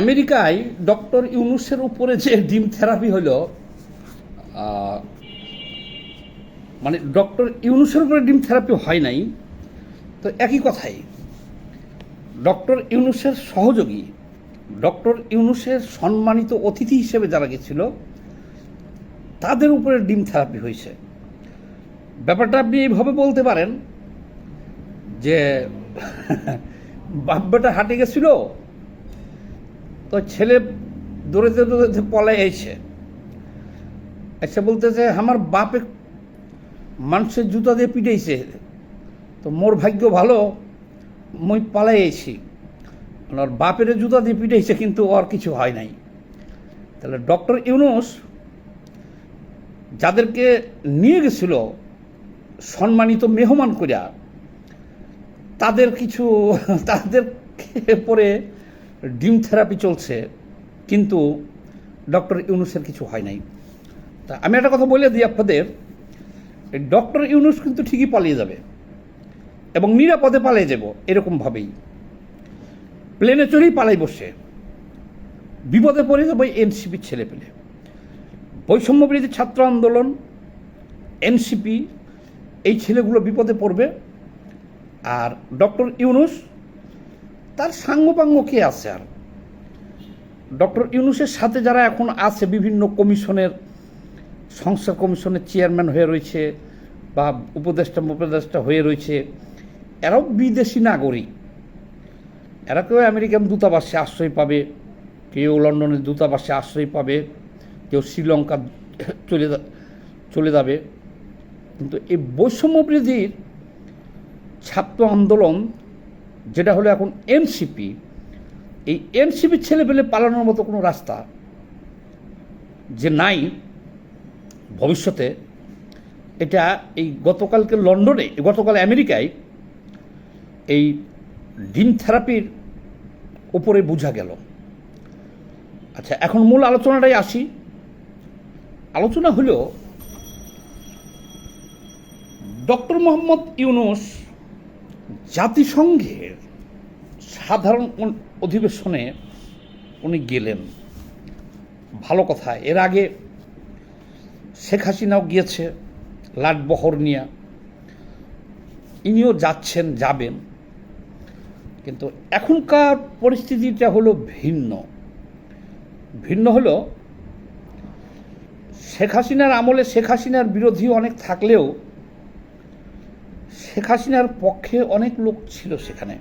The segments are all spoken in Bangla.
আমেরিকায় ডক্টর ইউনুসের উপরে যে ডিম থেরাপি হলো মানে ডক্টর ইউনুসের উপরে ডিম থেরাপি হয় নাই, তো একই কথাই। ডক্টর ইউনুসের সহযোগী, ডক্টর ইউনুসের সম্মানিত অতিথি হিসেবে যারা গেছিল, তাদের উপরে ডিম থেরাপি হয়েছে। ব্যাপারটা আপনি এইভাবে বলতে পারেন যে বাব্বাটা হাঁটে গেছিল তো ছেলে দৌড়াতে দৌড়াতে পলাই আইছে। আচ্ছা বলতেছে আমার বাপে মানুষের জুতা দিয়ে পিটাইছে। তো মোর ভাগ্য ভালো, মই পালাই আইছি। ওর বাপের জুতা দিয়ে পিটাইছে কিন্তু ওর কিছু হয় নাই। তাহলে ডক্টর ইউনুস যাদেরকে নিয়ে গেছিল সম্মানিত মেহমান করিয়া তাদের কিছু তাদের পরে ডিম থেরাপি চলছে, কিন্তু ডক্টর ইউনুসের কিছু হয় নাই। তা আমি একটা কথা বলে দিই আপনাদের, ডক্টর ইউনুস কিন্তু ঠিকই পালিয়ে যাবে এবং নিরাপদে পালিয়ে যাব এরকমভাবেই। প্লেনে চড়েই পালাই বসে বিপদে পড়ে যাবে এনসিপির ছেলে পেলে। বৈষম্য বিরোধী ছাত্র আন্দোলন, এনসিপি, এই ছেলেগুলো বিপদে পড়বে। আর ডক্টর ইউনুস তার সাঙ্গপাঙ্গ কে আছে আর? ডক্টর ইউনুসের সাথে যারা এখন আছে, বিভিন্ন কমিশনের, সংস্কার কমিশনের চেয়ারম্যান হয়ে রয়েছে বা উপদেষ্টা উপদেষ্টা হয়ে রয়েছে, এরাও বিদেশি নাগরিক। এরা কেউ আমেরিকান দূতাবাসে আশ্রয় পাবে, কেউ লন্ডনের দূতাবাসে আশ্রয় পাবে, কেউ শ্রীলঙ্কা চলে চলে যাবে। কিন্তু এই বৈষম্য বৃদ্ধির ছাত্র আন্দোলন যেটা হলো এখন এনসিপি এই ছেলে পেলে পালানোর মতো কোনো রাস্তা যে নাই ভবিষ্যতে, এটা এই গতকালকে লন্ডনে, গতকাল আমেরিকায় এই ডিম থেরাপির উপরে বোঝা গেল। আচ্ছা এখন মূল আলোচনাটাই আসি। আলোচনা হলো ডক্টর মোহাম্মদ ইউনুস জাতিসংঘের সাধারণ অধিবেশনে উনি গেলেন। ভালো কথা, এর আগে শেখ হাসিনাও গিয়েছে লাটবহর নিয়ে। ইনিও যাচ্ছেন, যাবেন। কিন্তু এখনকার পরিস্থিতিটা হলো ভিন্ন। ভিন্ন হলো শেখ হাসিনার আমলে শেখ হাসিনার বিরোধী অনেক থাকলেও শেখ হাসিনার পক্ষে অনেক লোক ছিল সেখানে।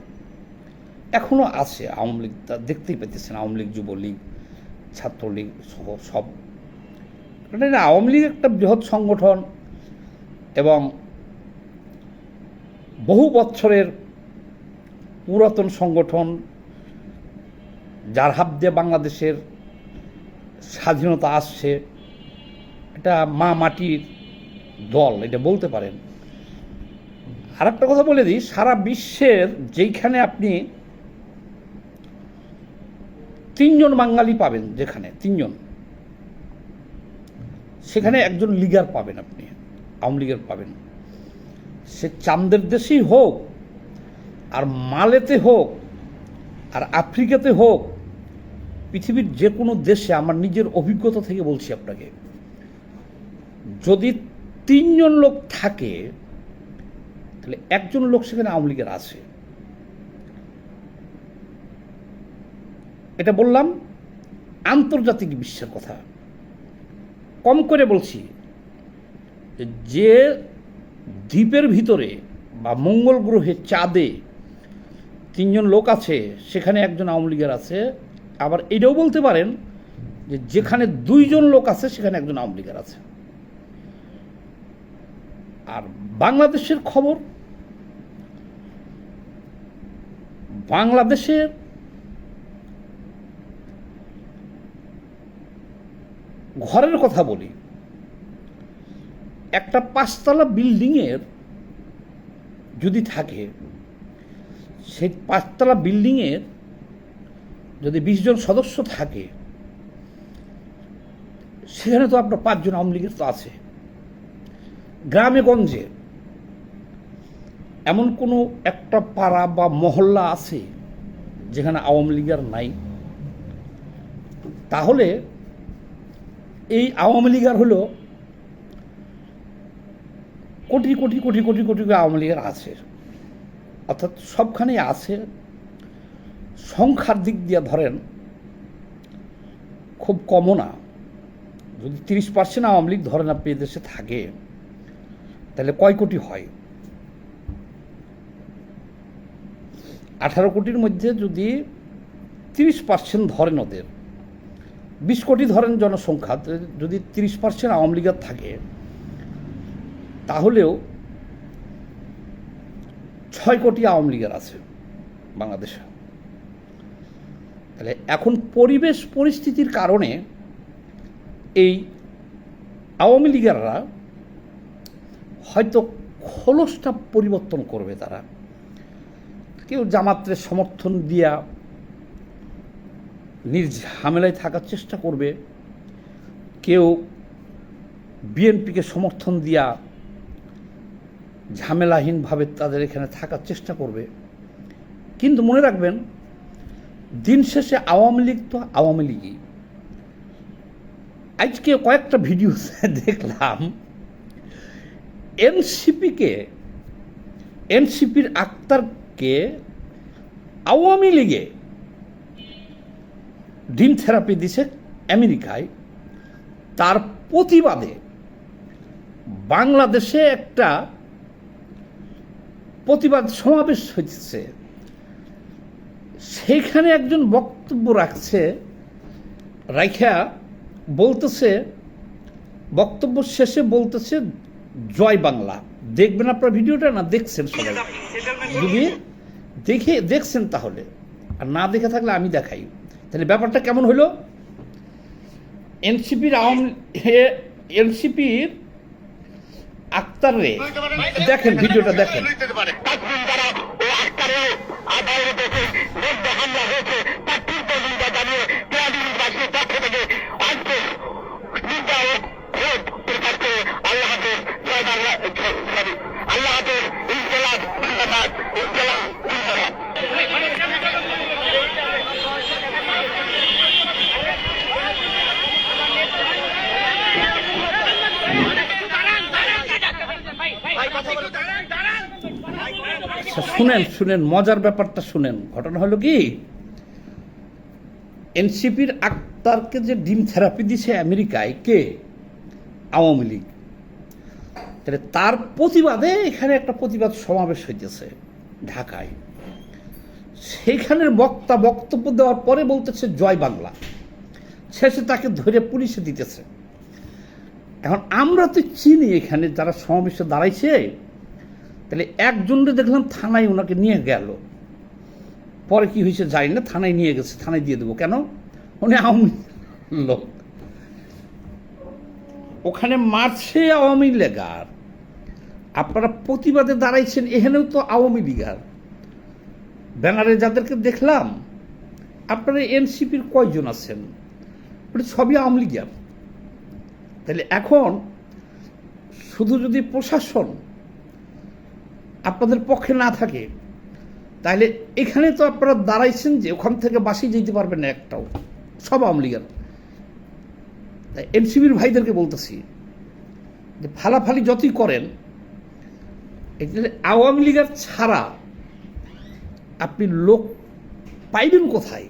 এখনও আছে আওয়ামী লীগ দেখতেই পেতেছেন আওয়ামী লীগ, যুবলীগ, ছাত্রলীগ সহ সব। আওয়ামী লীগ একটা বৃহৎ সংগঠন এবং বহু বছরের পুরাতন সংগঠন, যার হাত দিয়ে বাংলাদেশের স্বাধীনতা আসছে, এটা মা মাটির দল, এটা বলতে পারেন। আর একটা কথা বলে দিই, সারা বিশ্বের যেইখানে আপনি তিনজন বাঙালি পাবেন যেখানে, তিনজন, সেখানে একজন লিগার পাবেন আপনি, আওয়ামী লীগের পাবেন। সে চান্দের দেশেই হোক, আর মালেতে হোক, আর আফ্রিকাতে হোক, পৃথিবীর যে কোনো দেশে, আমার নিজের অভিজ্ঞতা থেকে বলছি আপনাকে, যদি তিনজন লোক থাকে তাহলে একজন লোক সেখানে আওয়ামী লীগের আছে। এটা বললাম, আন্তর্জাতিক বিশ্বের কথা। কম করে বলছি, যে দ্বীপের ভিতরে বা মঙ্গল গ্রহে চাঁদে তিনজন লোক আছে, সেখানে একজন আওয়ামী লীগের আছে, আবার এটাও বলতে পারেন যে যেখানে দুইজন লোক আছে, সেখানে একজন আওয়ামী লীগের আছে। আর বাংলাদেশের খবর বাংলাদেশের ঘরের কথা বলি, একটা পাঁচতলা বিল্ডিংয়ের যদি থাকে, সেই পাঁচতলা বিল্ডিংয়ের যদি বিশ জন সদস্য থাকে, সেখানে তো আপনার পাঁচজন আওয়ামী লীগের তো আছে। গ্রামে গঞ্জে এমন কোনো একটা পাড়া বা মহল্লা আছে যেখানে আওয়ামী লীগের নাই? তাহলে এই আওয়ামী লীগ আর হলো কোটি কোটি কোটি কোটি কোটি আওয়ামী লীগের আছে। অর্থাৎ সবখানেই আছে। সংখ্যার দিক দিয়ে ধরেন, খুব কমও না। যদি তিরিশ পার্সেন্ট আওয়ামী লীগ ধরেন আপনি এদেশে থাকে, তাহলে কয় কোটি হয়? আঠারো কোটির মধ্যে যদি তিরিশ পার্সেন্ট ধরেন ওদের, বিশ কোটি ধরেন জনসংখ্যা যদি তিরিশ পার্সেন্ট আওয়ামী লীগের থাকে, তাহলেও ছয় কোটি আওয়ামী লীগের আছে বাংলাদেশে। তাহলে এখন পরিবেশ পরিস্থিতির কারণে এই আওয়ামী লীগাররা হয়তো খোলসটা পরিবর্তন করবে তারা। কেউ জামাতের সমর্থন দিয়া নিজ ঝামেলায় থাকার চেষ্টা করবে, কেউ বিএনপিকে সমর্থন দিয়া ঝামেলাহীনভাবে তাদের এখানে থাকার চেষ্টা করবে। কিন্তু মনে রাখবেন, দিন শেষে আওয়ামী লীগ তো আওয়ামী লীগই। আজকে কয়েকটা ভিডিও দেখলাম, এনসিপিকে, এনসিপির আক্তারকে আওয়ামী লীগে ডিম থেরাপি দিছে আমেরিকায়। তার প্রতিবাদে বাংলাদেশে একটা প্রতিবাদ সমাবেশ হয়েছে সেইখানে একজন বক্তব্য রাখছে, রাইখা বলতেছে, বক্তব্য শেষে বলতেছে, জয় বাংলা। দেখবেন আপনার ভিডিওটা না, দেখছেন সবাই। যদি দেখে, দেখছেন তাহলে, আর না দেখে থাকলে আমি দেখাই। তাহলে ব্যাপারটা কেমন হলো? এনসিপির আওয়ামী এনসিপির আক্তার, দেখেন, ভিডিওটা দেখেন। শুনেন, মজার ব্যাপারটা শুনেন। ঘটনা হলো কি, এনসিপির আক্তারকে যে ডিম থেরাপি দিছে আমেরিকায় কে? আওয়ামী লীগ। তাহলে তার প্রতিবাদে এখানে একটা প্রতিবাদ সমাবেশ হইতেছে ঢাকায়। সেখানের বক্তা বক্তব্য দেওয়ার পরে বলতেছে, জয় বাংলা। শেষে তাকে ধরে পুলিশে দিতেছে। এখন আমরা তো চিনি এখানে যারা সমাবেশে দাঁড়াইছে তাহলে একজনকে দেখলাম থানায় ওনাকে নিয়ে গেল। পরে কি হয়েছে জানি না, থানায় নিয়ে গেছে, থানায় দিয়ে দেবো। কেন? উনি আওয়ামী লোক। ওখানে মারছে আওয়ামী লেগার। আপনারা প্রতিবাদে দাঁড়াইছেন, এখানেও তো আওয়ামী লীগার। ব্যানারে যাদেরকে দেখলাম, আপনারা এনসিপির কয়জন আছেন? ওটা সবই আওয়ামী লীগার। তাহলে এখন শুধু যদি প্রশাসন আপনাদের পক্ষে না থাকে তাহলে এখানে তো আপনারা দাঁড়াইছেন যে ওখান থেকে বাসি যেতে পারবেন না একটাও, সব আওয়ামী লীগের। তাই এনসিবির ভাইদেরকে বলতেছি যে ফালাফালি যতই করেন আওয়ামী লীগের ছাড়া আপনি লোক পাইবেন কোথায়?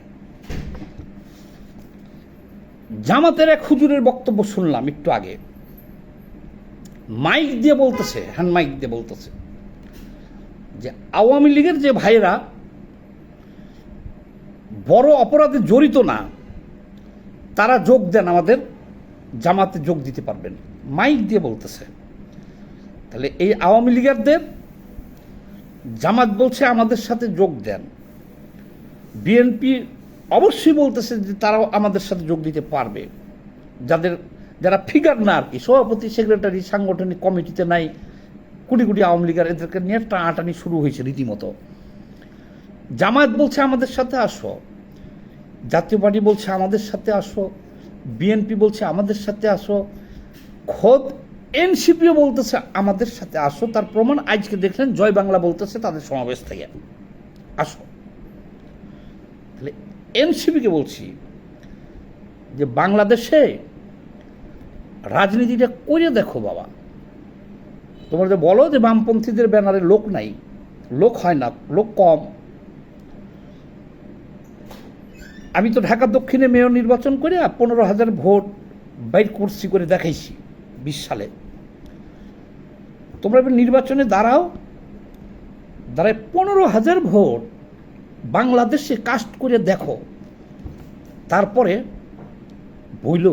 জামাতের এক হুজুরের বক্তব্য শুনলাম একটু আগে। মাইক দিয়ে বলতেছে হ্যান্ড মাইক দিয়ে বলতেছে। যে আওয়ামী লীগের যে ভাইয়েরা বড় অপরাধে জড়িত না, তারা যোগ দেন আমাদের, জামাতে যোগ দিতে পারবেন। মাইক দিয়ে বলতেছে। তাহলে এই আওয়ামী লীগারদের জামাত বলছে আমাদের সাথে যোগ দেন। বিএনপি অবশ্যই বলতেছে যে তারাও আমাদের সাথে যোগ দিতে পারবে। যাদের, যারা ফিগার না আর কি, সভাপতি সেক্রেটারি সাংগঠনিক কমিটিতে নাই কোটি কোটি আওয়ামী লীগের এদেরকে নিয়ে টানাটানি শুরু হয়েছে রীতিমতো। জামায়াত বলছে আমাদের সাথে আসো, জাতীয় পার্টি বলছে আমাদের সাথে আসো, বিএনপি বলছে আমাদের সাথে আসো, খোদ এনসিপিও বলতেছে আমাদের সাথে আসো, তার প্রমাণ আজকে দেখলেন জয় বাংলা বলতেছে তাদের সমাবেশ থেকে। আসো। তাহলে এনসিপিকে বলছি যে বাংলাদেশে রাজনীতিটা করে দেখো বাবা। তোমরা যে বলো যে বামপন্থীদের ব্যানারে লোক নাই, লোক হয় না, লোক কম। আমি তো ঢাকা দক্ষিণে মেয়র নির্বাচন করে পনেরো হাজার ভোট বাইর করছি করে দেখাইছি বিশ সালে। তোমরা এবার নির্বাচনে দাঁড়াও, দাঁড়ায় পনেরো হাজার ভোট বাংলাদেশে কাস্ট করে দেখো। তারপরে বইল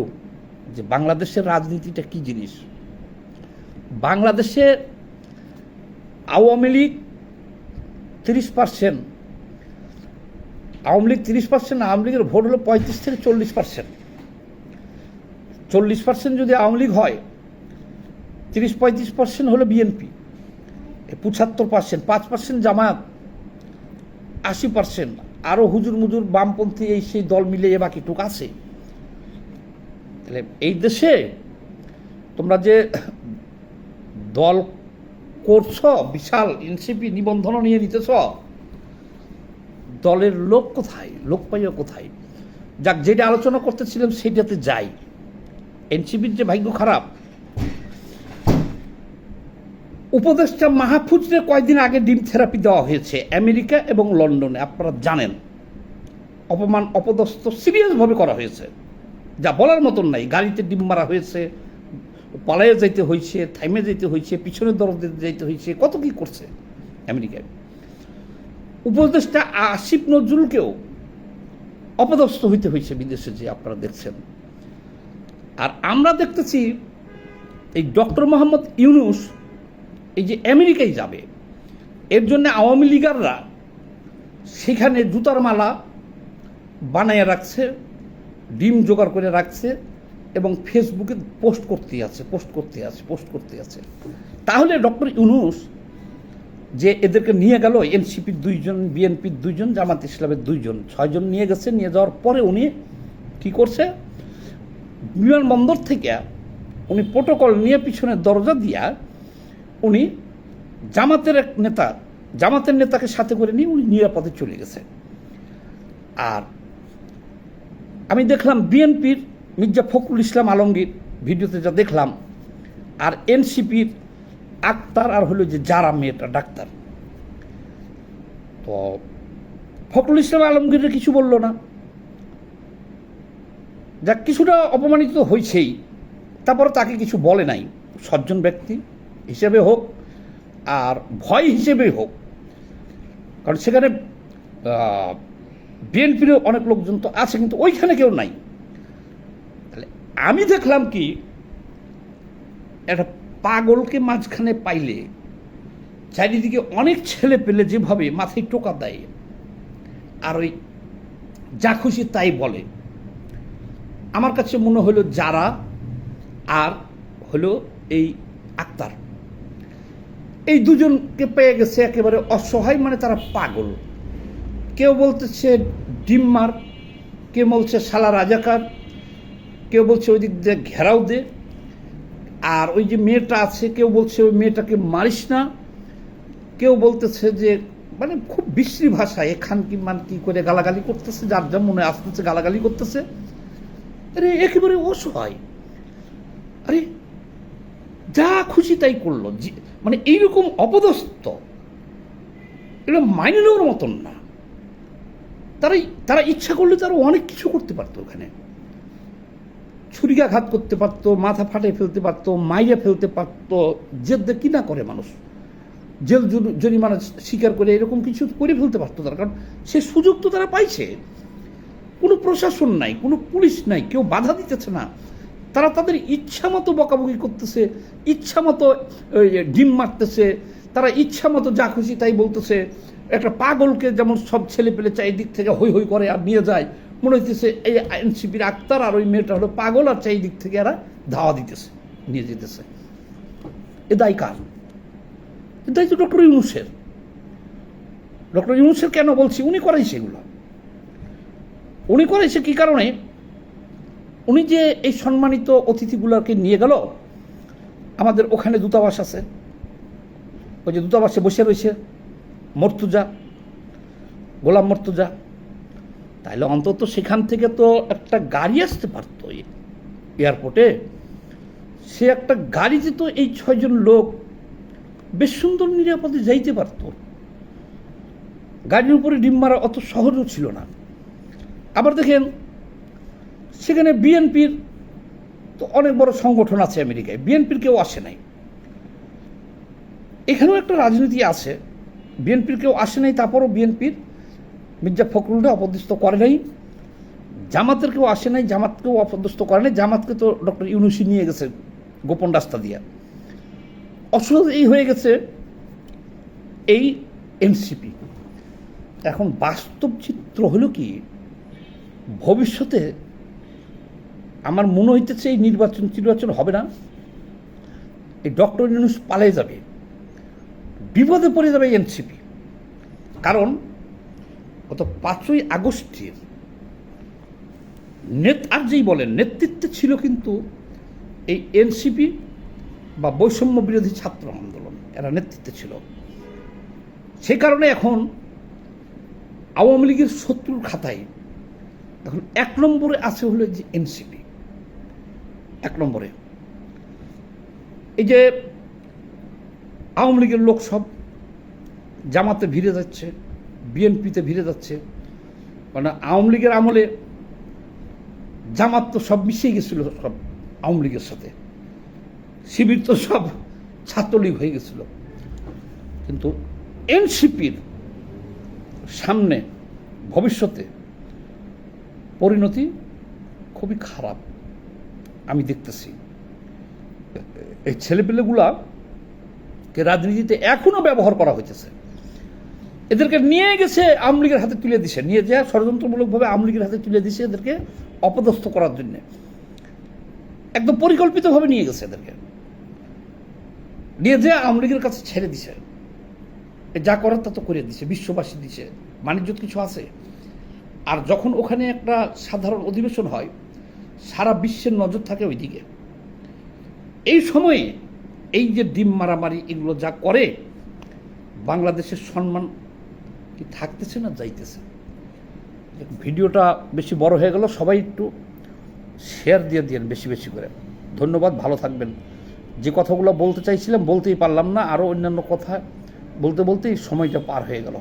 যে বাংলাদেশের রাজনীতিটা কি জিনিস? বাংলাদেশে আওয়ামী লীগ তিরিশ পার্সেন্ট আওয়ামী লীগ তিরিশ পার্সেন্ট আওয়ামী লীগের ভোট হলো পঁয়ত্রিশ থেকে চল্লিশ পার্সেন্ট চল্লিশ পার্সেন্ট যদি আওয়ামী লীগ হয়, তিরিশ পঁয়ত্রিশ পার্সেন্ট হলো বিএনপি পঁচাত্তর পার্সেন্ট পাঁচ পার্সেন্ট জামায়াত, আশি পার্সেন্ট আরও হুজুর মুজুর বামপন্থী এই সেই দল মিলে এ বাকিটুক আছে। তাহলে এই দেশে তোমরা যে দল করছ, বিশাল এনসিপি নিবন্ধন নিয়ে নিতেছ। দলের লোক কোথায়? লোক পাইয়া কোথায়? যাক, যেটা আলোচনা করতেছিলাম সেটাতে যাই। এনসিপির যে ভাগ্য খারাপ। উপদেষ্টা মাহফুজরে কয়েকদিন আগে ডিম থেরাপি দেওয়া হয়েছে আমেরিকা এবং লন্ডনে, আপনারা জানেন। অপমান অপদস্থ সিরিয়াসভাবে করা হয়েছে। যা বলার মতন নাই, গাড়িতে ডিম মারা হয়েছে পালাইয়ে যাইতে হয়েছে থাইমে যাইতে হয়েছে পিছনের দরজে যাইতে হয়েছে কত কি করছে আমেরিকায়। উপদেষ্টা আসিফ নজরুলকেও অপদস্থ হইতে হয়েছে বিদেশে যে আপনারা দেখছেন। আর আমরা দেখতেছি এই ডক্টর মোহাম্মদ ইউনুস এই যে আমেরিকায় যাবে, এর জন্য আওয়ামী লীগাররা সেখানে জুতার মালা বানায় রাখছে, ডিম জোগাড় করে রাখছে এবং ফেসবুকে পোস্ট করতে আছে, পোস্ট করতে আছে, পোস্ট করতে আছে। তাহলে ডক্টর ইউনুস যে এদেরকে নিয়ে গেল এনসিপির দুইজন বিএনপির দুইজন, জামাত ইসলামের দুইজন, ছয়জন নিয়ে গেছে, নিয়ে যাওয়ার পরে উনি কি করছে? বিমানবন্দর থেকে উনি প্রোটোকল নিয়ে পিছনে দরজা দিয়া উনি জামাতের এক নেতা, জামাতের নেতাকে সাথে করে নিয়ে উনি নিরাপদে চলে গেছে। আর আমি দেখলাম বিএনপির মির্জা ফখরুল ইসলাম আলমগীর ভিডিওতে যা দেখলাম, আর এনসিপির আক্তার আর হলো যে যারা মেয়েটা, ডাক্তার। তো ফখরুল ইসলাম আলমগীরের কিছু বলল না। যা কিছুটা অপমানিত হয়েছেই তারপর তাকে কিছু বলে নাই। সজ্জন ব্যক্তি হিসেবে হোক আর ভয় হিসেবে হোক। কারণ সেখানে বিএনপিরও অনেক লোকজন তো আছে, কিন্তু ওইখানে কেউ নাই। আমি দেখলাম কি, একটা পাগলকে মাঝখানে পাইলে, চারিদিকে অনেক ছেলে পেলে যেভাবে মাথায় টোকা দেয়, আর ওই যা খুশি তাই বলে। আমার কাছে মনে হলো যারা, আর হলো এই আক্তার। এই দুজনকে পেয়ে গেছে একেবারে অসহায় মানে তারা পাগল। কেউ বলতেছে ডিম্মার, কেউ বলছে শালা রাজাকার কেউ বলছে ওই দিক দিয়ে ঘেরাও দে। আর ওই যে মেয়েটা আছে, কেউ বলছে ওই মেয়েটাকে মারিস না। কেউ বলতেছে যে মানে খুব বিশ্রী ভাষায় এখান কি মান কি করে গালাগালি করতেছে, যার যা মনে আসতেছে গালাগালি করতেছে। আরে, একেবারে অসহায়। আরে, যা খুশি তাই করল। মানে এইরকম অপদস্থ, এটা মাইনে নেওয়ার মতন না। তারা তারা ইচ্ছা করলে তারা অনেক কিছু করতে পারতো ওখানে। ছুরিকাঘাত করতে পারতো মাথা ফাটে ফেলতে পারতো মাইরে ফেলতে পারতো জেদ কি না করে মানুষ? জেল জরি- জরিমানা স্বীকার করে এরকম কিছু করে ফেলতে পারতো তারা কারণ সে সুযোগ তো তারা পাইছে। কোনো প্রশাসন নাই কোনো পুলিশ নাই কেউ বাধা দিতেছে না। তারা তাদের ইচ্ছা মতো বকাবকি করতেছে ইচ্ছা মতো ওই, ডিম মারতেছে তারা ইচ্ছা মতো যা খুশি তাই বলতেছে। একটা পাগলকে যেমন সব ছেলে পেলে চারিদিক থেকে হই হই করে আর নিয়ে যায় মনে হইতেছে, এই এনসিপির আক্তার আর ওই মেয়েটা হলো পাগল আর চারিদিক থেকে এরা ধাওয়া দিতেছে, নিয়ে যেতেছে। এ দায় কার? এ দায় তো ডক্টর ইউনুসের। ডক্টর ইউনুসের কেন বলছি? উনি করাইছে এগুলো। উনি করেছে কি কারণে? উনি যে এই সম্মানিত অতিথিগুলোকে নিয়ে গেল, আমাদের ওখানে দূতাবাস আছে। ওই যে দূতাবাসে বসে রয়েছে মর্তুজা, গোলাম মর্তুজা তাইলে অন্তত সেখান থেকে তো একটা গাড়ি আসতে পারতো এয়ারপোর্টে সে একটা গাড়িতে তো এই ছয়জন লোক বেশ সুন্দর নিরাপদে যাইতে পারতো। গাড়ির উপরে ডিম মারা অত সহজও ছিল না। আবার দেখেন, সেখানে বিএনপির তো অনেক বড় সংগঠন আছে আমেরিকায়, বিএনপির কেউ আসে নাই। এখানেও একটা রাজনীতি আছে, বিএনপির কেউ আসে নাই, তারপরও বিএনপির মির্জা ফখরুলটা অপদস্থ করে নাই জামাতের কেউ আসে নাই, জামাতকেও অপদস্থ করে নাই, জামাতকে তো ডক্টর ইউনুসি নিয়ে গেছে গোপন রাস্তা দিয়ে। অসহজ এই হয়ে গেছে এই এনসিপি। এখন বাস্তব চিত্র হলো কি, ভবিষ্যতে আমার মনে হইতেছে এই নির্বাচন নির্বাচন হবে না, এই ডক্টর ইউনুস পালিয়ে যাবে, বিপদে পড়ে যাবে এনসিপি। কারণ গত পাঁচই আগস্টের নেত আর যেই বলেন, নেতৃত্বে ছিল কিন্তু এই এনসিপি বা বৈষম্য বিরোধী ছাত্র আন্দোলন, এরা নেতৃত্বে ছিল। সেই কারণে এখন আওয়ামী লীগের শত্রুর খাতায় এখন এক নম্বরে আছে হলো যে এনসিপি। এক নম্বরে। এই যে আওয়ামী লীগের লোক সব জামাতে ভিড়ে যাচ্ছে বিএনপিতে ভিড়ে যাচ্ছে। মানে আওয়ামী লীগের আমলে জামাত তো সব মিশিয়ে গেছিল সব আওয়ামী লীগের সাথে। শিবির তো সব ছাত্রলীগ হয়ে গেছিল। কিন্তু এনসিপির সামনে ভবিষ্যতে পরিণতি খুবই খারাপ। আমি দেখতেছি। এই ছেলেপেলেগুলা কে রাজনীতিতে এখনও ব্যবহার করা হইতেছে। এদেরকে নিয়ে গেছে, আওয়ামী লীগের হাতে তুলে দিছে। নিয়ে যা ষড়যন্ত্রমূলকভাবে আওয়ামী লীগের হাতে তুলে দিছে এদেরকে অপদস্থ করার জন্য। একদম পরিকল্পিতভাবে নিয়ে গেছে এদেরকে। নিয়ে যে আওয়ামী লীগের কাছে ছেড়ে দিছে। যা করার তা তো করে দিছে, বিশ্ববাসী দিছে বাণিজ্য কিছু আছে। আর যখন ওখানে একটা সাধারণ অধিবেশন হয়, সারা বিশ্বের নজর থাকে ওইদিকে। এই সময়ে এই যে ডিম মারামারি এগুলো যা করে, বাংলাদেশের সম্মান কি থাকতেছে না যাইতেছে? ভিডিওটা বেশি বড় হয়ে গেল, সবাই একটু শেয়ার দিয়ে দিন বেশি বেশি করে। ধন্যবাদ, ভালো থাকবেন। যে কথাগুলো বলতে চাইছিলাম বলতেই পারলাম না আরও অন্যান্য কথা বলতে বলতেই সময়টা পার হয়ে গেল।